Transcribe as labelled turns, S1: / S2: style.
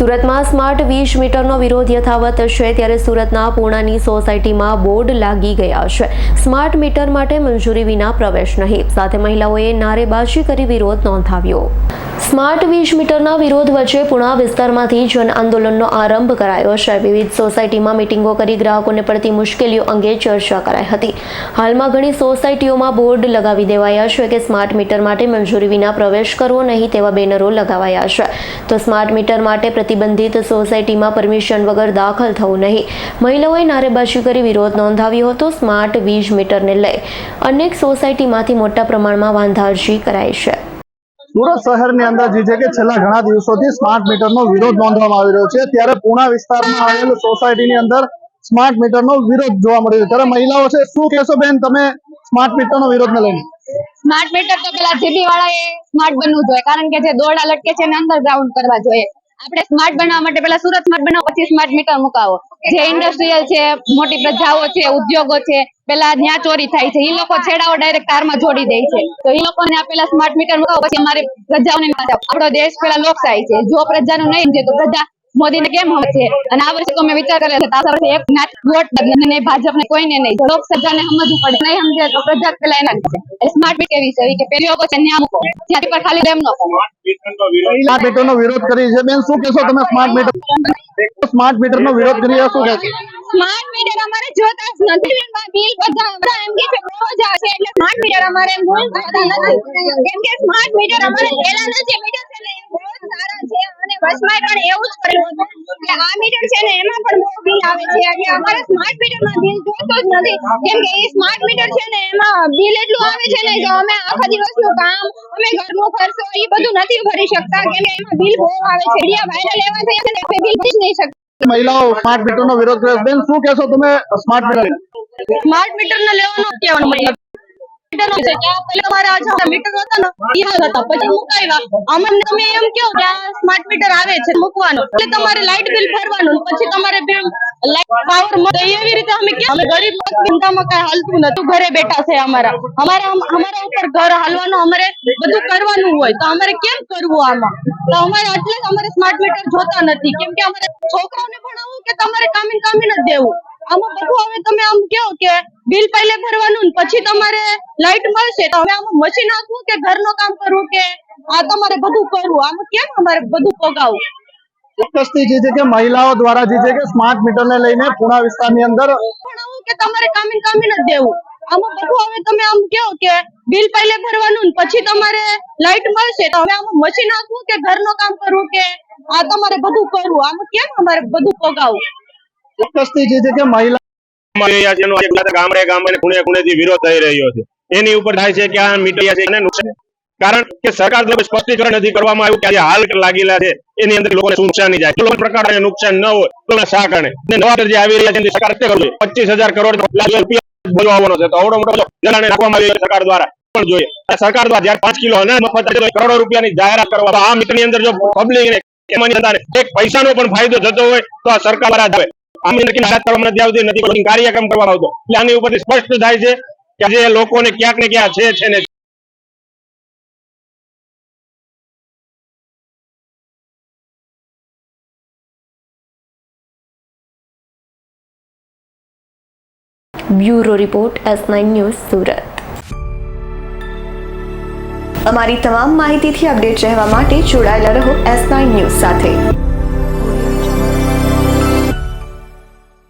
S1: સુરતમાં સ્માર્ટ વીસ મીટરનો વિરોધ યથાવત છે ત્યારે સુરતના પૂર્ણાની સોસાયટીમાં બોર્ડ લાગી ગયા છે. સ્માર્ટ મીટર માટે મંજૂરી વિના પ્રવેશ નહીં. સાથે મહિલાઓએ નારેબાજી કરી વિરોધ નોંધાવ્યો. સ્માર્ટ વીજ મીટરના વિરોધ વચ્ચે પુણા વિસ્તારમાંથી જન આંદોલનનો આરંભ કરાયો છે. વિવિધ સોસાયટીમાં મિટિંગો કરી ગ્રાહકોને પડતી મુશ્કેલીઓ અંગે ચર્ચા કરાઈ હતી. હાલમાં ઘણી સોસાયટીઓમાં બોર્ડ લગાવી દેવાયા છે કે સ્માર્ટ મીટર માટે મંજૂરી વિના પ્રવેશ કરવો નહીં તેવા બેનરો લગાવાયા છે. તો સ્માર્ટ મીટર માટે પ્રતિબંધિત સોસાયટીમાં પરમિશન વગર દાખલ થવું નહીં. મહિલાઓએ નારેબાજી કરી વિરોધ નોંધાવ્યો હતો. સ્માર્ટ વીજ મીટરને લઈ અનેક સોસાયટીમાંથી મોટા પ્રમાણમાં વાંધાજી કરાઈ છે.
S2: સુરત શહેરની અંદર જે છે કે છેલ્લા ઘણા દિવસોથી સ્માર્ટ મીટરનો વિરોધ નોંધવામાં આવી રહ્યો છે. ત્યારે પૂણા વિસ્તારમાં આવેલ સોસાયટીની અંદર સ્માર્ટ મીટરનો વિરોધ જોવા મળ્યો ત્યારે મહિલાઓ છે, શું કહેશો બેન તમે સ્માર્ટ મીટરનો વિરોધને લઈને?
S3: સ્માર્ટ મીટર તો પેલા જીબી વાળા એ સ્માર્ટ બનવું જોઈએ. કારણ કે જે દોરડા લટકે છે એને અંડરગ્રાઉન્ડ કરવા જોઈએ. આપણે સ્માર્ટ બનાવવા માટે પેલા સુરત સ્માર્ટ બનાવો પછી સ્માર્ટ મીટર મુકાવો. જે ઇન્ડસ્ટ્રીયલ છે મોટી પ્રજાઓ છે ઉદ્યોગો છે પેલા ત્યાં ચોરી થાય છે. એ લોકો છેડાઓ ડાયરેક્ટ કારમાં જોડી દે છે. તો એ લોકોને આ પેલા સ્માર્ટ મીટર મુકાવો પછી અમારી પ્રજાઓને આપણો દેશ પેલા લોકશાહી છે. જો પ્રજાનું નહીં છે તો પ્રજા મોદીને કેમ સમજશે અને આ વર્ષે તો મેં વિચાર કરેલો છે આ વર્ષે એક નાટ વોટ ભાજપને કોઈને નહીં. લોક પ્રજાને સમજવું પડે. નહીં સમજે તો પ્રજા પેલા એના. સ્માર્ટ બીટ એવી છે. કે પેલી છે ન્યા મૂકો જ્યાંથી પર ખાલી નો કરો.
S2: સ્માર્ટ મીટરનો વિરોધ કરી છે. બેન શું કહેશો તમે સ્માર્ટ મીટર સ્માર્ટ મીટરનો વિરોધ કરી શું કહેશો?
S3: સ્માર્ટ મીટર અમારે જોતા જ નથી. બિલ બધા એમ કે છે બહુ જ આવે છે. એટલે સ્માર્ટ મીટર અમારે એમ ભૂલ નથી. કેમ કે સ્માર્ટ મીટર અમારે પેલાના નથી. મીટર ને અને પણ એવું જ કર્યું હતું. કે આ મીટર છે ને એમાં પણ બહુ બિલ આવે છે. એટલે અમારા સ્માર્ટ મીટરમાં બિલ જોતું જ નથી. કેમ કે એ સ્માર્ટ મીટર છે ને એમાં બિલ એટલું આવે છે ને કે અમે આખા દિવસનું કામ અમે ઘરનું ખર્ચો એ બધું નથી ભરી શકતા. કેમ કે એમાં બિલ બહુ આવે છે. વિડિયા વાયરલ એવા થયા છે ને આપણે બિલ ભરી જ નહીં શકતા.
S2: મહિલાઓ સ્માર્ટ મીટરનો વિરોધ કરે બેન શું કહેશો તમે? સ્માર્ટ મીટર
S3: સ્માર્ટ મીટર ને લેવાનો કહેવાનો મતલબ ને ઘરે બેઠા છે અમારા. અમારા અમારા ઉપર ઘર હાલવાનું અમારે બધું કરવાનું હોય. તો અમારે કેમ કરવું આમાં? તો અમારે એટલે અમારે સ્માર્ટ મીટર જોતા નથી. કેમ કે અમારે છોકરાઓને ભણાવવું કે તમારે કામી કામી જ દેવું. આમાં બધું હવે તમે આમ કહો કે બિલ પહેલે ભરવાનું ને પછી તમારે લાઈટ મળશે તો હવે આમાં મશીન આપવું કે ઘરનું કામ કરવું કે આ તમારે બધું કરવું? આમાં કેમ અમારે બધું પોગાવવું
S2: ચોક્કસથી જે છે કે મહિલાઓ દ્વારા જે છે કે સ્માર્ટ મીટરને લઈને પૂણા વિસ્તારની અંદર
S3: કે તમારે કામીન કામીન જ દેવું. આમાં બધું હવે તમે આમ કહો કે બિલ પહેલે ભરવાનું ને પછી તમારે લાઈટ મળશે તો હવે આમાં મશીન આપવું કે ઘરનું કામ કરવું કે આ તમારે બધું કરવું? આમાં કેમ અમારે બધું પોગાવવું
S2: ચોક્કસથી જે છે કે મહિલા
S4: નુકસાન હોય છે પચીસ હજાર કરોડ રૂપિયા બોલવાનો છે. સરકાર દ્વારા. પણ જોઈએ. સરકાર દ્વારા પાંચ કિલો અનાજ કરોડો રૂપિયાની જાહેરાત કરવા આ મીટરની અંદર જો પબ્લિક એમાં એક પૈસાનો પણ ફાયદો થતો હોય, તો આ સરકાર દ્વારા આમ નક્કી જાહેરાત કરવામાં નથી આવતી, નથી કાર્યક્રમ કરવામાં આવતો. એટલે આની ઉપરથી સ્પષ્ટ થાય છે કે જે લોકોને ક્યાંક ને ક્યાં છે છે ને
S1: bureau report S nine news Surat. અમારી તમામ માહિતીથી અપડેટ રહેવા માટે જોડાયેલા રહો એસ નાઇન ન્યૂઝ સાથે.